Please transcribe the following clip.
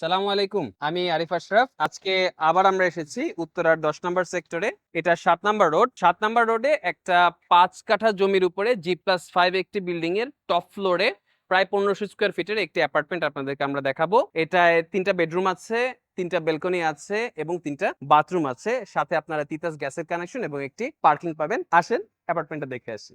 সালামু আলাইকুম, আমি আরিফ আশরাফ। আজকে আবার আমরা এসেছি উত্তরার দশ নম্বর সেক্টরে। এটা সাত নম্বর রোড। সাত নম্বর রোডে একটা পাঁচ কাঠা জমির উপরে জি প্লাস ফাইভ একটি বিল্ডিং এর টপ ফ্লোরে প্রায় পনেরোশো স্কোয়ার ফিটের একটি অ্যাপার্টমেন্ট আপনাদেরকে আমরা দেখাবো। এটায় তিনটা বেডরুম আছে, তিনটা বেলকনি আছে এবং তিনটা বাথরুম আছে। সাথে আপনারা তিতাস গ্যাসের কানেকশন এবং একটি পার্কিং পাবেন। আসেন অ্যাপার্টমেন্টটা দেখে আসি।